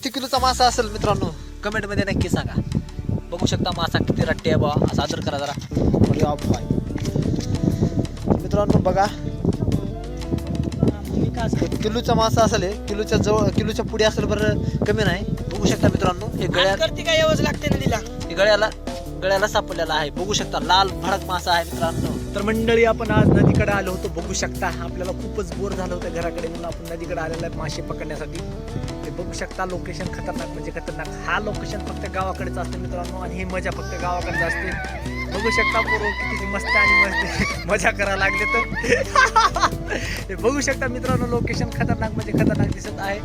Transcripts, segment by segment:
किती किलोचा मासा असेल मित्रांनो? कमेंटमध्ये नक्की सांगा. बघू शकता मासा किती रट्टे आहे बा असा आदर करा जरा. अरे बाप बाय. मित्रांनो बघा. किलोचा मासा असेल हे. किलोच्या जवळ किलोच्या पुढे असेल बरं कमी नाही. बघू शकता मित्रांनो हे करते काय एवढं लागते ना तिला? हे गळ्याला गळ्याला सापडलेला आहे. बघू शकता लाल भडक मासा आहे मित्रांनो. तर मंडळी आपण आज नदीकडे आलो होतो. बघू शकता आपल्याला खूपच बोर झालं होतं घराकडे म्हणून आपण नदीकडे आलेलो आहे मासे पकडण्यासाठी. बघू शकता लोकेशन खतरनाक म्हणजे खतरनाक. हा लोकेशन फक्त गावाकडेच असते मित्रांनो आणि ही मजा फक्त गावाकडेच असते. बघू शकता पूर्व किती मस्त आणि मस्त मजा करायला लागले तर. हे बघू शकता मित्रांनो लोकेशन खतरनाक म्हणजे खतरनाक दिसत आहे.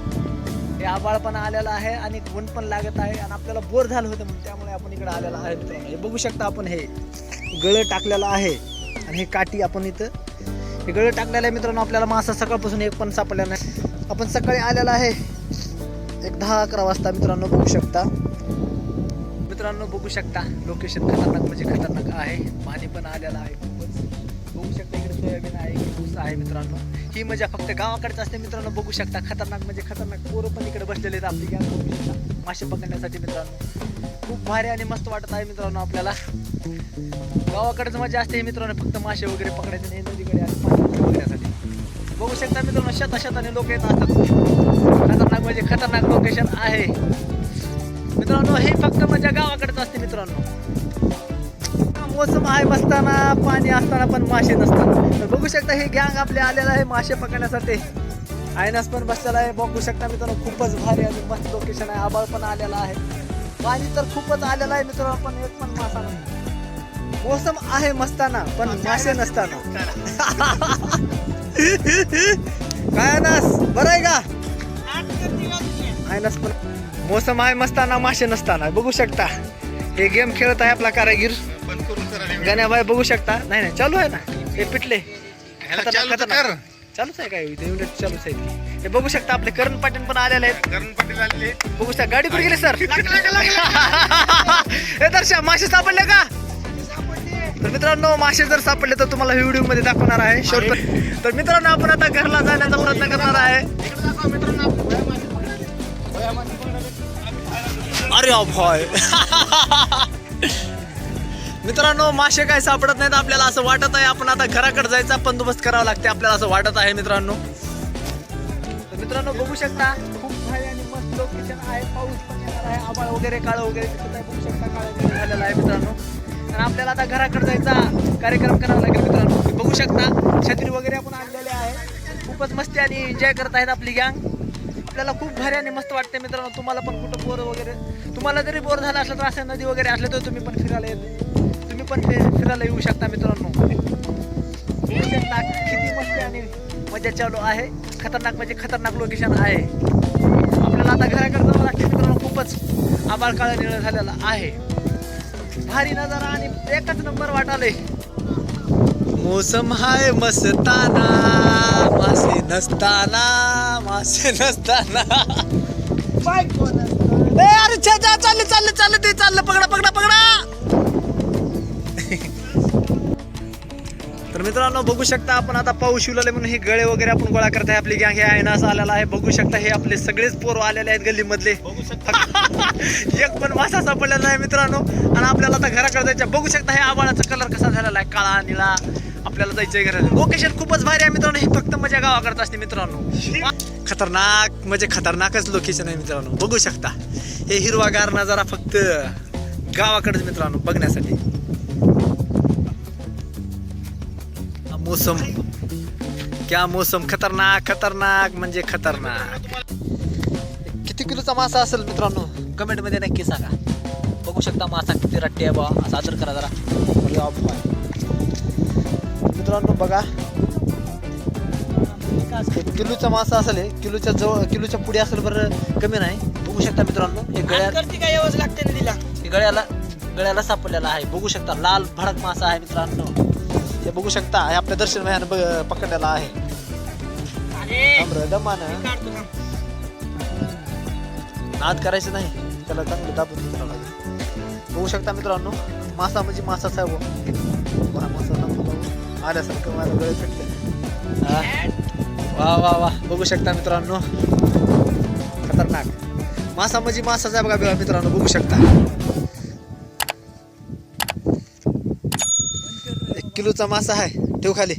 हे आबाळ पण आलेला आहे आणि ऊन पण लागत आहे आणि आपल्याला बोर झालं होतं म्हणून त्यामुळे आपण इकडे आलेला आहे मित्रांनो. हे बघू शकता आपण हे गळं टाकलेलं आहे आणि हे काठी आपण इथं. हे गळं टाकलेलं आहे मित्रांनो आपल्याला मासा सकाळपासून एक पण सापडला नाही. आपण सकाळी आलेला आहे. एक दहा अकरा वाजता मित्रांनो बघू शकता. मित्रांनो बघू शकता लोकेशन खतरनाक म्हणजे खतरनाक आहे. पाणी पण आलेलं आहे खूपच. बघू शकता इकडे सोयाबीन आहे इकडे ऊस आहे मित्रांनो. ही मजा फक्त गावाकडेच असते मित्रांनो बघू शकता. खतरनाक म्हणजे खतरनाक. पोरं पण इकडे बसलेले आहेत आपली. गॅंग बघू शकता. मासे पकडण्यासाठी मित्रांनो. खूप भारी आणि मस्त वाटत आहे मित्रांनो आपल्याला. गावाकडेच मजा असते मित्रांनो फक्त मासे वगैरे पकडायचे नाही नदीकडे आणि पाणी पकडण्यासाठी. बघू शकता मित्रांनो शता शताने लोक येत असतात. खतरनाक म्हणजे खतरनाक लोकेशन आहे. मित्रांनो हे फक्त माझ्या गावाकडेच असते मित्रांनो. मोसम आहे बसताना पाणी असताना पण मासे नसतात. तर बघू शकता हे गँग आपले आलेलं आहे मासे पकडण्यासाठी. आयनास पण बसलेला आहे. बघू शकता मित्रांनो खूपच भारी आणि मस्त लोकेशन आहे. आबाळ पण आलेला आहे. पाणी तर खूपच आलेलं आहे मित्रांनो पण एक पण मासा नाही. मोसम आहे मस्ताना पण मासे नसताना. काय आयनास बरं आहे का? आयनास पण मोसम आहे मस्ताना मासे नसताना. बघू शकता. हे गेम खेळत आहे आपला कारागीर. गण्याबाई बघू शकता. नाही नाही चालू आहे ना. हे पिटले. चालूच आहे काय? युनिट चालूच आहे. हे बघू शकता आपले करण पाटील पण आलेले आहेत. करण पाटील आले बघू शकता. गाडी कुठे गेली सर? हे दर्शा मासे सापडले का? तर मित्रांनो मासे जर सापडले तर तुम्हाला व्हिडिओमध्ये दाखवणार आहे. शेवट तर मित्रांनो आपण आता घरला जाण्याचा प्रयत्न करणार आहे. अरे भॉय मित्रांनो मासे काय सापडत नाहीत आपल्याला असं वाटत आहे. आपण आता घराकडे जायचा बंदोबस्त करावा लागते आपल्याला असं वाटत आहे मित्रांनो. तर मित्रांनो बघू शकता खूप भारी आणि मस्त लोकेशन आहे. पाऊस पण येणार आहे आबाळ वगैरे काळं वगैरे बघू शकता काळ वगैरे आहे मित्रांनो. तर आपल्याला आता घराकडे जायचा कार्यक्रम करावा लागेल मित्रांनो. बघू शकता छत्री वगैरे आपण आणलेले आहे. खूपच मस्ती आणि एन्जॉय करत आहेत आपली गँग आपल्याला खूप भारी आणि मस्त वाटते मित्रांनो. तुम्हाला पण कुठं बोर वगैरे तुम्हाला जरी बोर झाला असलं तर असं नदी वगैरे असले तर तुम्ही पण फिरायला येत तुम्ही पण फिरायला येऊ शकता मित्रांनो. किती मस्ती आणि मजा चालू आहे. खतरनाक म्हणजे खतरनाक लोकेशन आहे. आपल्याला आता घराकडे जावं लागते मित्रांनो. खूपच आबाळ काळ निळ झालेला आहे. भारी नजारा आणि एकच नंबर वाटाले मोसम हाय मस्ताना मासे नसताना मासे नसताना. अरे चालले चालले चालले ते चाललं. मित्रांनो बघू शकता आपण आता पाऊस शिवलेले म्हणून हे गळे वगैरे आपण गोळा करत आहे. आपली गँग हे असं आलेला आहे. बघू शकता हे आपले सगळेच पोरं आलेले आहेत गल्लीमधले. एक पण मासा सापडलेला नाही मित्रांनो. आणि आपल्याला आता घराकडे जायचं बघू शकता हे आबाळाचा कलर कसा झालेला आहे. काळा निळा. आपल्याला जायचंय घरात. लोकेशन खूपच भारी आहे मित्रांनो. ही फक्त मजा गावाकडे असते मित्रांनो. खतरनाक म्हणजे खतरनाकच लोकेशन आहे मित्रांनो. बघू शकता. हे हिरवागार नजारा फक्त गावाकडेच मित्रांनो बघण्यासाठी. मोसम. क्या मोसम? खतरनाक खतरनाक म्हणजे खतरनाक. किती किलोचा मासा असेल मित्रांनो? कमेंटमध्ये नक्की सांगा. बघू शकता मासा किती रट्टे आहे बा असा आदर करा जरा. मित्रांनो बघा. किलोचा मासा असेल. किलोच्या जवळ किलोच्या पुढे असेल बरं कमी नाही. बघू शकता मित्रांनो हे लागते हे गळ्याला गळ्याला सापडलेला आहे. बघू शकता लाल भडक मासा आहे मित्रांनो. हे बघू शकता हे आपल्या दर्शन भयानं पकडलेला आहे. दमानं. नाद करायचं नाही त्याला चांगलं दाबून करावं लागेल बघू शकता मित्रांनो मासा म्हणजे मासाच आहे मासा आल्यासारखं मला गळे फिटले. हा. वा वा वा. बघू शकता मित्रांनो. खतरनाक. मासा म्हणजे मासाच आहे बघा मित्रांनो बघू शकता. किलोचा मासा आहे. ठेव खाली.